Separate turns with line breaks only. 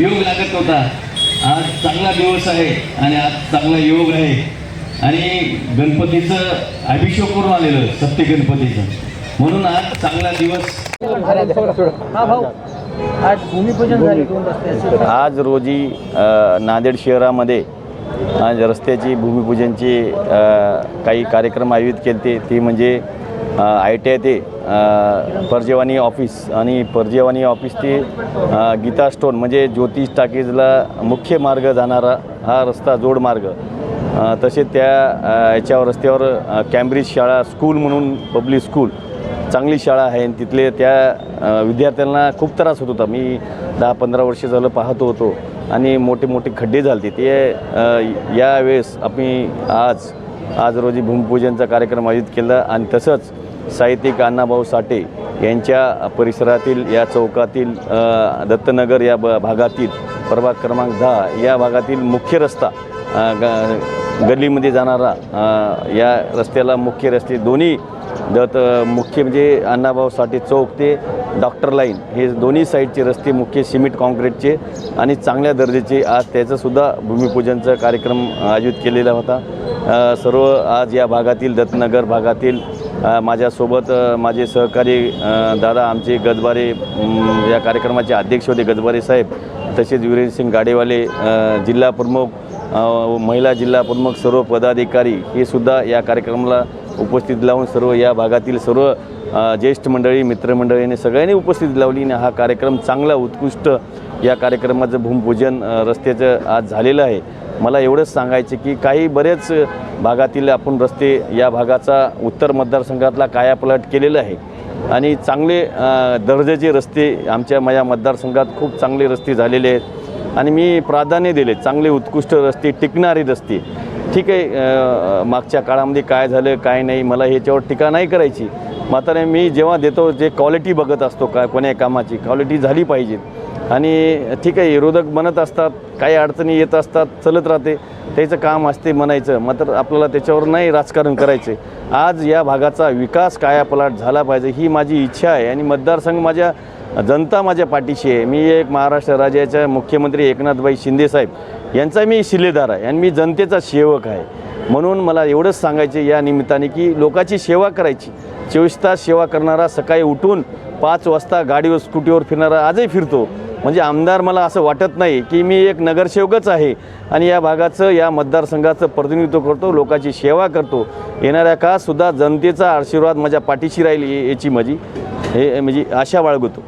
योग लागत होता आज चांगला दिवस आहे आणि आज चांगला योग आहे. आणि गणपतीचं अभिषेक करून आलेलं सत्य गणपतीचं म्हणून आज चांगला दिवस.
आज भूमिपूजन
आज रोजी नांदेड शहरामध्ये आज रस्त्याची भूमिपूजनची काही कार्यक्रम आयोजित केले ते म्हणजे आय टी आय ते परजेवानी ऑफिस आणि परजेवानी ऑफिस ते गीता स्टोन म्हणजे ज्योतिष टाकीजला मुख्य मार्ग जाणारा हा रस्ता जोडमार्ग तसेच त्या याच्यावर रस्त्यावर कॅम्ब्रिज शाळा स्कूल म्हणून पब्लिक स्कूल चांगली शाळा आहे. आणि तिथले त्या विद्यार्थ्यांना खूप त्रास होत होता. मी दहा पंधरा वर्ष झालं पाहतो होतो. आणि मोठे मोठे खड्डे झाले ते यावेळेस आम्ही आज आज रोजी भूमिपूजनचा कार्यक्रम आयोजित केला आणि तसंच साहित्यिक अण्णाभाऊ साठे यांच्या परिसरातील या चौकातील दत्तनगर या ब भागातील प्रभाग क्रमांक दहा या भागातील मुख्य रस्ता ग गल्लीमध्ये जाणारा या रस्त्याला मुख्य रस्ते दोन्ही दत्त मुख्य म्हणजे अण्णाभाऊ साठे चौक ते डॉक्टर लाईन हे दोन्ही साईडचे रस्ते मुख्य सिमेंट कॉन्क्रीटचे आणि चांगल्या दर्जाचे. आज त्याचंसुद्धा भूमिपूजनचा कार्यक्रम आयोजित केलेला होता. सर्व आज या भागातील दत्तनगर भागातील माझ्यासोबत माझे सहकारी दादा आमचे गजबारे या कार्यक्रमाचे अध्यक्ष होते गजबारे साहेब तसेच वीरेंद्रसिंग गाडेवाले जिल्हा प्रमुख महिला जिल्हा प्रमुख सर्व पदाधिकारी हे सुद्धा या कार्यक्रमाला उपस्थित लावून सर्व या भागातील सर्व ज्येष्ठ मंडळी मित्रमंडळीने सगळ्यांनी उपस्थिती लावली आणि हा कार्यक्रम चांगला उत्कृष्ट या कार्यक्रमाचं भूमिपूजन रस्त्याचं आज झालेलं आहे. मला एवढंच सांगायचे की काही बरेच भागातील आपण रस्ते या भागाचा उत्तर मतदारसंघातला कायापलट केलेला आहे. आणि चांगले दर्जाचे रस्ते आमच्या माझ्या मतदारसंघात खूप चांगले रस्ते झालेले आहेत. आणि मी प्राधान्य दिले चांगले उत्कृष्ट रस्ते टिकणारे रस्ते. ठीक आहे मागच्या काळामध्ये काय झालं काय नाही मला ह्याच्यावर टीका नाही करायची. मात्र मी जेव्हा देतो जे क्वालिटी बघत असतो काय कोण्या कामाची क्वालिटी झाली पाहिजे. आणि ठीक आहे विरोधक बनत असतात काही अडचणी येत असतात चलत राहते त्याचं काम असते म्हणायचं मात्र आपल्याला त्याच्यावर नाही राजकारण करायचे. आज या भागाचा विकास कायापलाट झाला पाहिजे ही माझी इच्छा आहे. आणि मतदारसंघ माझ्या जनता माझ्या पाठीशी आहे. मी एक महाराष्ट्र राज्याच्या मुख्यमंत्री एकनाथभाई शिंदेसाहेब यांचा मी शिलेदार आहे आणि मी जनतेचा सेवक आहे. म्हणून मला एवढंच सांगायचे या निमित्ताने की लोकांची सेवा करायची. चोवीस तास सेवा करणारा सकाळी उठून पाच वाजता गाडीवर स्कूटीवर फिरणारा आजही फिरतो. म्हणजे आमदार मला असं वाटत नाही की मी एक नगरसेवकच आहे आणि या भागाचं या मतदारसंघाचं प्रतिनिधित्व करतो लोकांची सेवा करतो. येणाऱ्या काळातसुद्धा जनतेचा आशीर्वाद माझ्या पाठीशी राहील याची माझी हे म्हणजे आशा बाळगतो.